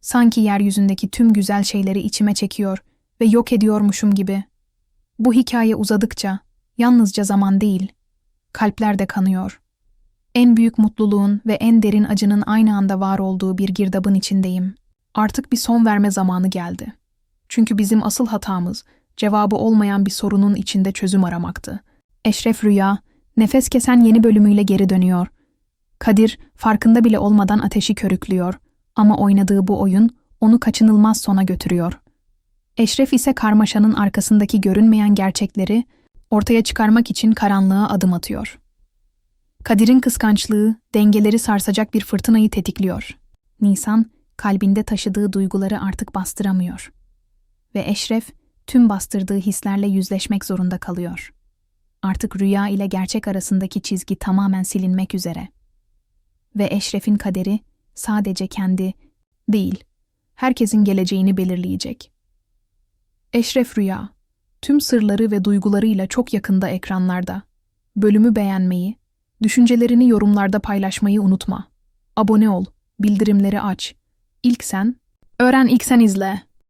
Sanki yeryüzündeki tüm güzel şeyleri içime çekiyor ve yok ediyormuşum gibi. Bu hikaye uzadıkça yalnızca zaman değil, kalpler de kanıyor. En büyük mutluluğun ve en derin acının aynı anda var olduğu bir girdabın içindeyim. Artık bir son verme zamanı geldi. Çünkü bizim asıl hatamız cevabı olmayan bir sorunun içinde çözüm aramaktı. Eşref Rüya, nefes kesen yeni bölümüyle geri dönüyor. Kadir farkında bile olmadan ateşi körüklüyor ama oynadığı bu oyun onu kaçınılmaz sona götürüyor. Eşref ise karmaşanın arkasındaki görünmeyen gerçekleri ortaya çıkarmak için karanlığa adım atıyor. Kadir'in kıskançlığı dengeleri sarsacak bir fırtınayı tetikliyor. Nisan kalbinde taşıdığı duyguları artık bastıramıyor. Ve Eşref tüm bastırdığı hislerle yüzleşmek zorunda kalıyor. Artık rüya ile gerçek arasındaki çizgi tamamen silinmek üzere. Ve Eşref'in kaderi sadece kendi değil, herkesin geleceğini belirleyecek. Eşref Rüya, tüm sırları ve duygularıyla çok yakında ekranlarda. Bölümü beğenmeyi, düşüncelerini yorumlarda paylaşmayı unutma. Abone ol, bildirimleri aç. İlk sen, öğren ilk sen izle.